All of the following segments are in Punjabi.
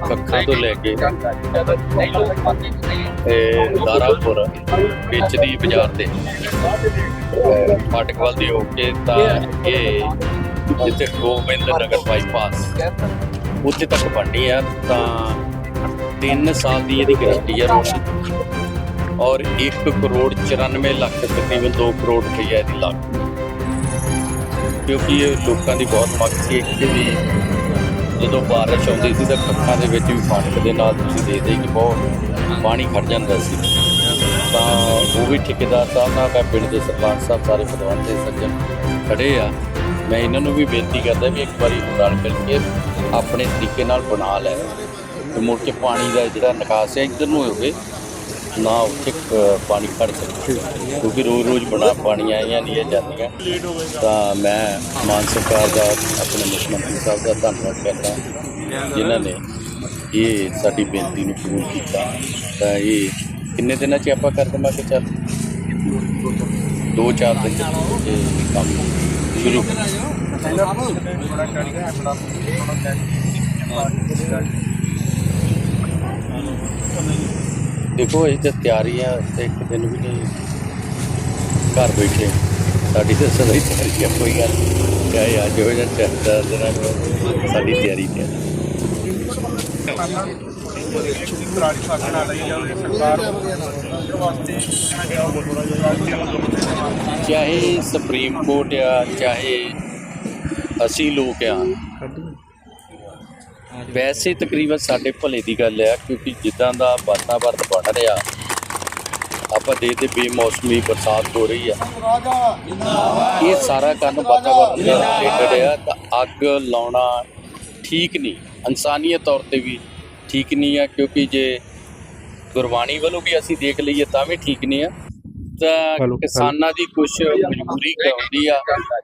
ਕੱਖਾਂ ਤੋਂ ਲੈ ਕੇ ਤੇ ਦਾਰਾਪੁਰ ਵਿੱਚ ਦੀ ਬਾਜ਼ਾਰ ਤੇ। ਫਾਟਕਵਾਲ ਦੀ ਹੋ ਕੇ ਤਾਂ ਇਹ ਜਿੱਥੇ ਗੋਬਿੰਦ ਨਗਰ ਬਾਈਪਾਸ ਉੱਥੇ ਤੱਕ ਬਣਨੀ ਆ, ਤਾਂ 3 ਸਾਲ ਦੀ ਇਹਦੀ ਗਰੰਟੀ ਆ ਔਰ 1 ਕਰੋੜ 94 ਲੱਖ, ਤਕਰੀਬਨ 2 ਕਰੋੜ ਰੁਪਈਆ ਇਹਦੀ ਲਾਗਤ ਕਿਉਂਕਿ ਇਹ ਲੋਕਾਂ ਦੀ ਬਹੁਤ ਮੰਗ ਸੀ ਕਿ ਵੀ ਜਦੋਂ ਬਾਰਿਸ਼ ਆਉਂਦੀ ਸੀ ਤਾਂ ਕੱਖਾਂ ਦੇ ਵਿੱਚ ਵੀ ਫਾਟਕ ਦੇ ਨਾਲ ਤੁਸੀਂ ਦੇਖਦੇ ਕਿ ਬਹੁਤ ਪਾਣੀ ਖੜ ਜਾਂਦਾ ਸੀ। ਤਾਂ ਉਹ ਵੀ ਠੇਕੇਦਾਰ ਸਾਹਿਬ ਨਾਲ ਮੈਂ ਪਿੰਡ ਦੇ ਸਰਪੰਚ ਸਾਹਿਬ ਸਾਰੇ ਪਤਵੰਤ ਦੇ ਸੱਜਣ ਖੜੇ ਆ। ਮੈਂ ਇਹਨਾਂ ਨੂੰ ਵੀ ਬੇਨਤੀ ਕਰਦਾ ਵੀ ਇੱਕ ਵਾਰੀ ਰਲ ਮਿਲ ਕੇ ਆਪਣੇ ਤਰੀਕੇ ਨਾਲ ਬਣਾ ਲੈ। ਤੇ ਮੁੜ ਕੇ ਪਾਣੀ ਦਾ ਜਿਹੜਾ ਨਿਕਾਸ ਹੈ ਇੱਧਰ ਨੂੰ ਹੋਵੇ ਨਾ ਉੱਥੇ ਪਾਣੀ ਖੜ ਸਕੇ। ਕਿਉਂਕਿ ਰੋਜ਼ ਰੋਜ਼ ਬਣਾ ਪਾਣੀ ਆਈਆਂ ਨਹੀਂ, ਇਹ ਜਾਂਦੀਆਂ। ਤਾਂ ਮੈਂ ਮਾਨ ਸਰਕਾਰ ਦਾ, ਆਪਣੇ ਮੁੱਖ ਮੰਤਰੀ ਸਾਹਿਬ ਦਾ ਧੰਨਵਾਦ ਕਰਦਾ। ਜਿਨ੍ਹਾਂ ਨੇ ਇਹ ਸਾਡੀ ਬੇਨਤੀ ਨੂੰ ਕਬੂਲ ਕੀਤਾ। ਤਾਂ ਇਹ ਕਿੰਨੇ ਦਿਨਾਂ 'ਚ ਆਪਾਂ ਕਰ ਦੇਵਾਂਗੇ ਚੱਲ? ਦੋ ਚਾਰ ਦਿਨ 'ਚ ਕੰਮ ਸ਼ੁਰੂ। ਦੇਖੋ, ਅਸੀਂ ਤਾਂ ਤਿਆਰੀਆਂ ਤੇ ਇੱਕ ਦਿਨ ਵੀ ਨਹੀਂ ਘਰ ਬੈਠੇ। ਸਾਡੀ ਤਾਂ ਸਦਾ ਹੀ ਤਿਆਰੀ ਆ, ਕੋਈ ਗੱਲ ਨਹੀਂ। ਚਾਹੇ ਅੱਜ ਹੋ ਜਾਂ ਚਾਹੇ ਦਸ ਦਿਨਾਂ ਸਾਡੀ ਤਿਆਰੀ ਤੇ ਚਾਹੇ ਸੁਪਰੀਮ ਕੋਰਟ ਆ, ਚਾਹੇ ਅਸੀਂ ਲੋਕ ਆ ਵੈਸੇ ਤਕਰੀਬਨ ਸਾਡੇ ਭਲੇ ਦੀ ਗੱਲ ਹੈ, ਕਿਉਂਕਿ ਜਿੱਦਾਂ ਦਾ ਵਾਤਾਵਰਨ ਬਣ ਰਿਹਾ, ਆਪਾਂ ਦੇਖਦੇ ਬੇਮੌਸਮੀ ਬਰਸਾਤ ਹੋ ਰਹੀ ਆ ਇਹ ਸਾਰਾ ਕੰਮ ਵਾਤਾਵਰਨ ਦੇ ਰਿਲੇਟਡ ਆ ਤਾਂ ਅੱਗ ਲਾਉਣਾ ਠੀਕ ਨਹੀਂ। ਇਨਸਾਨੀਅਤ ਤੌਰ ਤੇ ਵੀ ਠੀਕ ਨਹੀਂ ਆ ਕਿਉਂਕਿ ਜੇ ਗੁਰਬਾਣੀ ਵੱਲੋਂ ਵੀ ਅਸੀਂ ਦੇਖ ਲਈਏ ਤਾਂ ਵੀ ਠੀਕ ਨਹੀਂ ਆ ਤਾਂ ਕਿਸਾਨਾਂ ਦੀ ਕੁਝ ਮਜਬੂਰੀ ਹੁੰਦੀ ਆ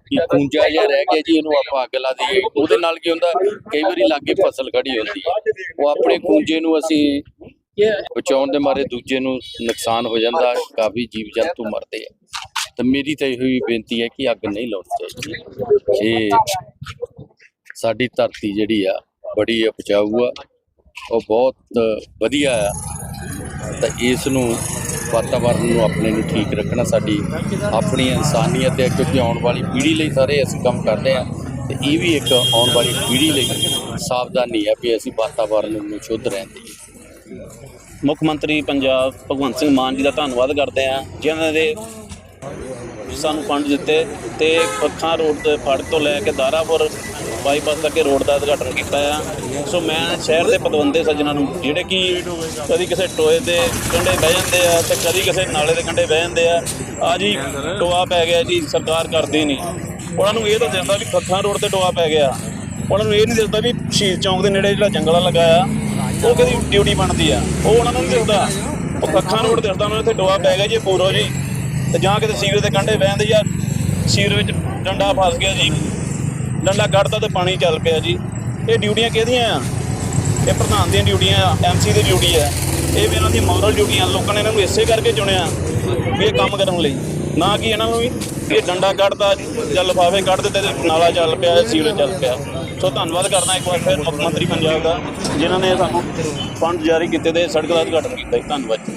ਕਿ ਪੂੰਜਾ ਜਿਹਾ ਰਹਿ ਗਿਆ ਜੀ ਇਹਨੂੰ ਆਪਾਂ ਅੱਗ ਲਾ ਦਈਏ। ਉਹਦੇ ਨਾਲ ਕੀ ਹੁੰਦਾ ਕਈ ਵਾਰੀ ਲਾਗੇ ਫਸਲ ਖੜੀ ਹੁੰਦੀ ਆ ਉਹ ਆਪਣੇ ਪੂੰਜੇ ਨੂੰ ਅਸੀਂ ਬਚਾਉਣ ਦੇ ਮਾਰੇ ਦੂਜੇ ਨੂੰ ਨੁਕਸਾਨ ਹੋ ਜਾਂਦਾ ਕਾਫੀ ਜੀਵ ਜੰਤੂ ਮਰਦੇ ਆ। ਤਾਂ ਮੇਰੀ ਤਾਂ ਇਹੋ ਹੀ ਬੇਨਤੀ ਹੈ ਕਿ ਅੱਗ ਨਹੀਂ ਲਾਉਣੀ ਚਾਹੀਦੀ। ਇਹ ਸਾਡੀ ਧਰਤੀ ਜਿਹੜੀ ਆ ਬੜੀ ਉਪਜਾਊ ਆ। ਉਹ ਬਹੁਤ ਵਧੀਆ ਆ। ਤਾਂ ਇਸ ਨੂੰ ਵਾਤਾਵਰਨ ਨੂੰ ਆਪਣੇ ਨੂੰ ਠੀਕ ਰੱਖਣਾ ਸਾਡੀ ਆਪਣੀ ਇਨਸਾਨੀਅਤ ਹੈ, ਕਿਉਂਕਿ ਆਉਣ ਵਾਲੀ ਪੀੜ੍ਹੀ ਲਈ ਸਾਰੇ ਅਸੀਂ ਕੰਮ ਕਰਦੇ ਹਾਂ ਤੇ ਇਹ ਵੀ ਇੱਕ ਆਉਣ ਵਾਲੀ ਪੀੜ੍ਹੀ ਲਈ ਸਾਵਧਾਨੀ ਹੈ ਵੀ ਅਸੀਂ ਵਾਤਾਵਰਨ ਨੂੰ ਸ਼ੁੱਧ ਰਹਿਣ ਦੀ। ਮੁੱਖ ਮੰਤਰੀ ਪੰਜਾਬ ਭਗਵੰਤ ਸਿੰਘ ਮਾਨ ਜੀ ਦਾ ਧੰਨਵਾਦ ਕਰਦੇ ਹਾਂ, ਜਿਨ੍ਹਾਂ ਦੇ ਸਾਨੂੰ ਫੰਡ ਦਿੱਤੇ ਤੇ ਅੱਖਾਂ ਰੋਡ ਤੇ ਫੜ ਤੋਂ ਲੈ ਕੇ ਦਾਰਾਪੁਰ ਬਾਈਪਾਸ ਤੱਕ ਰੋਡ ਦਾ ਉਦਘਾਟਨ ਕੀਤਾ ਆ। ਸੋ ਮੈਂ ਸ਼ਹਿਰ ਦੇ ਪਤਵੰਦੇ ਸੱਜਣਾ ਨੂੰ, ਜਿਹੜੇ ਕਿ ਕਦੀ ਕਿਸੇ ਟੋਏ ਦੇ ਕੰਢੇ ਬਹਿ ਜਾਂਦੇ ਆ ਤੇ ਕਦੀ ਕਿਸੇ ਨਾਲੇ ਦੇ ਕੰਢੇ ਬਹਿ ਜਾਂਦੇ ਆ ਆ ਜੀ ਟੋਆ ਪੈ ਗਿਆ ਜੀ, ਸਰਕਾਰ ਕਰਦੀ ਨਹੀਂ। ਉਹਨਾਂ ਨੂੰ ਇਹ ਤਾਂ ਦਿੰਦਾ ਵੀ ਖੱਖਾਂ ਰੋਡ ਤੇ ਟੋਆ ਪੈ ਗਿਆ। ਉਹਨਾਂ ਨੂੰ ਇਹ ਨਹੀਂ ਦਿੰਦਾ ਵੀ ਸ਼ਹੀਦ ਚੌਂਕ ਦੇ ਨੇੜੇ ਜਿਹੜਾ ਜੰਗਲਾ ਲੱਗਾ ਆ, ਉਹ ਕਿਹਦੀ ਡਿਊਟੀ ਬਣਦੀ ਆ। ਉਹ ਉਹਨਾਂ ਨੂੰ ਨਹੀਂ ਦਿੰਦਾ ਉਹ ਖੱਖਾਂ ਰੋਡ ਦਿੰਦਾ ਉਹਨਾਂ ਨੂੰ, ਇੱਥੇ ਟੋਆ ਪੈ ਗਿਆ ਜੀ ਪੂਰੋ ਜੀ। ਤੇ ਜਾਂ ਕਿਤੇ ਸੀਵਰ ਦੇ ਕੰਢੇ ਬਹਿੰਦੇ ਜਾਂ ਸੀਵਰ ਵਿੱਚ ਡੰਡਾ ਫਸ ਗਿਆ ਜੀ। ਡੰਡਾ ਕੱਢਤਾ ਤੇ ਪਾਣੀ ਚੱਲ ਪਿਆ ਜੀ। ਇਹ ਡਿਊਟੀਆਂ ਕਿਹਦੀਆਂ ਆ? ਇਹ ਪ੍ਰਧਾਨ ਦੀਆਂ ਡਿਊਟੀਆਂ ਆ ਐਮਸੀ ਦੀ ਡਿਊਟੀ ਆ। ਇਹ ਵੀ ਇਹਨਾਂ ਦੀ ਮੋਰਲ ਡਿਊਟੀਆਂ ਲੋਕਾਂ ਨੇ ਇਹਨਾਂ ਨੂੰ ਇਸੇ ਕਰਕੇ ਚੁਣਿਆ ਵੀ ਇਹ ਕੰਮ ਕਰਨ ਲਈ। ਨਾ ਕਿ ਇਹਨਾਂ ਨੂੰ ਵੀ ਇਹ ਡੰਡਾ ਕੱਢਦਾ, ਜਾਂ ਲਿਫਾਫੇ ਕੱਢ ਦਿੱਤੇ ਤੇ ਨਾਲਾ ਚੱਲ ਪਿਆ ਸੀਵਰ ਚੱਲ ਪਿਆ। ਸੋ ਧੰਨਵਾਦ ਕਰਦਾ ਇੱਕ ਵਾਰ ਫਿਰ ਮੁੱਖ ਮੰਤਰੀ ਪੰਜਾਬ ਦਾ, ਜਿਨ੍ਹਾਂ ਨੇ ਸਾਨੂੰ ਫੰਡ ਜਾਰੀ ਕੀਤੇ ਤੇ ਸੜਕ ਦਾ ਉਦਘਾਟਨ ਕੀਤਾ। ਜੀ ਧੰਨਵਾਦ ਜੀ।